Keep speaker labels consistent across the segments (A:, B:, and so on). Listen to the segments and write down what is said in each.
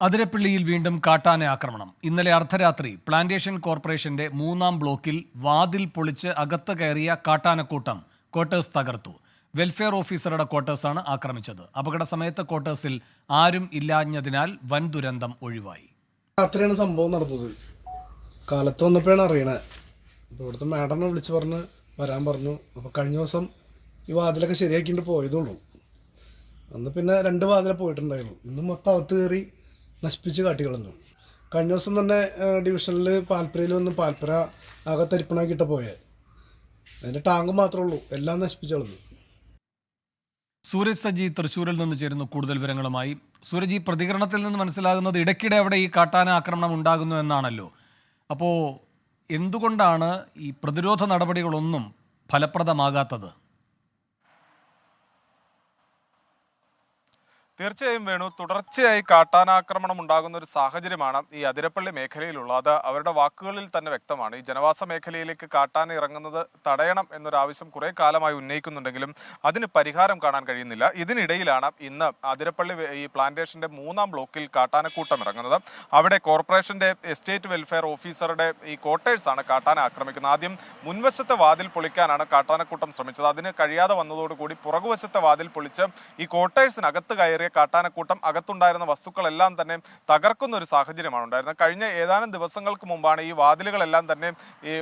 A: അതിരപ്പള്ളിയിൽ വീണ്ടും കാട്ടാന ആക്രമണം. ഇന്നലെ അർദ്ധരാത്രി പ്ലാന്റേഷൻ കോർപ്പറേഷന്റെ മൂന്നാം ബ്ലോക്കിൽ വാതിൽ പൊളിച്ച് അകത്ത് കയറിയ കാട്ടാനക്കൂട്ടം ക്വാർട്ടേഴ്സ് തകർത്തു. വെൽഫെയർ ഓഫീസറുടെ ക്വാർട്ടേഴ്സാണ് ആക്രമിച്ചത്. അപകട സമയത്ത് ക്വാർട്ടേഴ്സിൽ ആരും ഇല്ലാഞ്ഞതിനാൽ വൻ ദുരന്തം ഒഴിവായി.
B: രാത്രിയാണ് സംഭവം നടന്നത്. കാലത്ത് വന്നപ്പോഴാണ് അറിയണേ. അപ്പോൾ ഇവിടുത്തെ മാഡം വിളിച്ച് പറഞ്ഞ് വരാൻ പറഞ്ഞു. അപ്പോൾ കഴിഞ്ഞ ദിവസം ഈ വാതിലൊക്കെ ശരിയാക്കിയിട്ട് പോയതുള്ളൂ അന്ന് പിന്നെ രണ്ട് വാതിലെ പോയിട്ടുണ്ടായുള്ളൂ. ഇന്ന് മൊത്തം അകത്ത് കയറി നശിപ്പിച്ച് കാട്ടിക്കളഞ്ഞു. കഴിഞ്ഞ ദിവസം തന്നെ ഡിവിഷനിൽ പാൽപ്പുരയിൽ വന്ന് പാൽപ്പുര ആകെ തരിപ്പണാക്കിയിട്ട് പോയേ. അതിന്റെ ടാങ്ക് മാത്രമേ ഉള്ളൂ എല്ലാം നശിപ്പിച്ച് കളഞ്ഞു.
A: സൂരജ് സജി തൃശ്ശൂരിൽ നിന്ന് ചേരുന്നു കൂടുതൽ വിവരങ്ങളുമായി. സൂരജ് ഈ പ്രതികരണത്തിൽ നിന്ന് മനസ്സിലാകുന്നത് ഇടയ്ക്കിടെ അവിടെ ഈ കാട്ടാന ആക്രമണം ഉണ്ടാകുന്നു എന്നാണല്ലോ. അപ്പോൾ എന്തുകൊണ്ടാണ് ഈ പ്രതിരോധ നടപടികളൊന്നും ഫലപ്രദമാകാത്തത്?
C: തീർച്ചയായും വേണു. തുടർച്ചയായി കാട്ടാനാക്രമണം ഉണ്ടാകുന്ന ഒരു സാഹചര്യമാണ് ഈ അതിരപ്പള്ളി മേഖലയിലുള്ളത്. അവരുടെ വാക്കുകളിൽ തന്നെ വ്യക്തമാണ്. ഈ ജനവാസ മേഖലയിലേക്ക് കാട്ടാന ഇറങ്ങുന്നത് തടയണം എന്നൊരു ആവശ്യം കുറെ കാലമായി ഉന്നയിക്കുന്നുണ്ടെങ്കിലും അതിന് പരിഹാരം കാണാൻ കഴിയുന്നില്ല. ഇതിനിടയിലാണ് ഇന്ന് അതിരപ്പള്ളി ഈ പ്ലാന്റേഷന്റെ മൂന്നാം ബ്ലോക്കിൽ കാട്ടാനക്കൂട്ടം ഇറങ്ങുന്നത്. അവിടെ കോർപ്പറേഷന്റെ എസ്റ്റേറ്റ് വെൽഫെയർ ഓഫീസറുടെ ഈ ക്വാർട്ടേഴ്സാണ് കാട്ടാന ആക്രമിക്കുന്നത്. ആദ്യം മുൻവശത്തെ വാതിൽ പൊളിക്കാനാണ് കാട്ടാനക്കൂട്ടം ശ്രമിച്ചത്. അതിന് കഴിയാതെ വന്നതോടുകൂടി പുറകുവശത്തെ വാതിൽ പൊളിച്ച് ഈ ക്വാർട്ടേഴ്സിനകത്ത് കയറിയ കാട്ടാനക്കൂട്ടം അകത്തുണ്ടായിരുന്ന വസ്തുക്കളെല്ലാം തന്നെ തകർക്കുന്ന ഒരു സാഹചര്യമാണ് ഉണ്ടായിരുന്നത്. കഴിഞ്ഞ ഏതാനും ദിവസങ്ങൾക്ക് മുമ്പാണ് ഈ വാതിലുകളെല്ലാം തന്നെ ഈ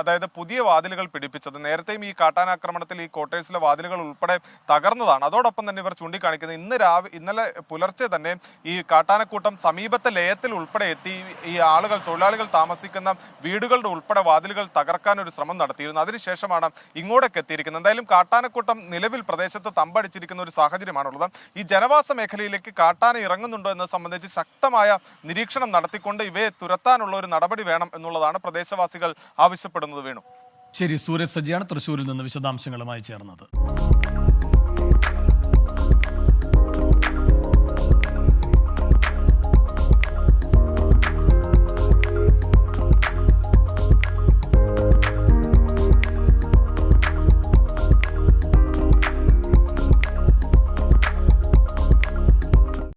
C: അതായത് പുതിയ വാതിലുകൾ പിടിപ്പിച്ചത്. നേരത്തെയും ഈ കാട്ടാനാക്രമണത്തിൽ ഈ ക്വാർട്ടേഴ്സിലെ വാതിലുകൾ ഉൾപ്പെടെ തകർന്നതാണ്. അതോടൊപ്പം തന്നെ ഇവർ ചൂണ്ടിക്കാണിക്കുന്നത് ഇന്ന് രാവിലെ ഇന്നലെ പുലർച്ചെ തന്നെ ഈ കാട്ടാനക്കൂട്ടം സമീപത്തെ ലയത്തിൽ ഉൾപ്പെടെ എത്തി ഈ ആളുകൾ തൊഴിലാളികൾ താമസിക്കുന്ന വീടുകളുടെ ഉൾപ്പെടെ വാതിലുകൾ തകർക്കാൻ ഒരു ശ്രമം നടത്തിയിരുന്നു. അതിനുശേഷമാണ് ഇങ്ങോട്ടേക്ക് എത്തിയിരിക്കുന്നത്. എന്തായാലും കാട്ടാനക്കൂട്ടം നിലവിൽ പ്രദേശത്ത് തമ്പടിച്ചിരിക്കുന്ന ഒരു സാഹചര്യമാണുള്ളത്. ഈ ജനവാസ മേഖലയിലേക്ക് കാട്ടാന ഇറങ്ങുന്നുണ്ടോ എന്നത് സംബന്ധിച്ച് ശക്തമായ നിരീക്ഷണം നടത്തിക്കൊണ്ട് ഇവയെ തുരത്താനുള്ള ഒരു നടപടി വേണം എന്നുള്ളതാണ് പ്രദേശവാസികൾ ആവശ്യപ്പെടുന്നത് വേണു.
A: ശരി സൂരജ് സജിയാണ് തൃശ്ശൂരിൽ നിന്ന് വിശദാംശങ്ങളുമായി ചേർന്നത്.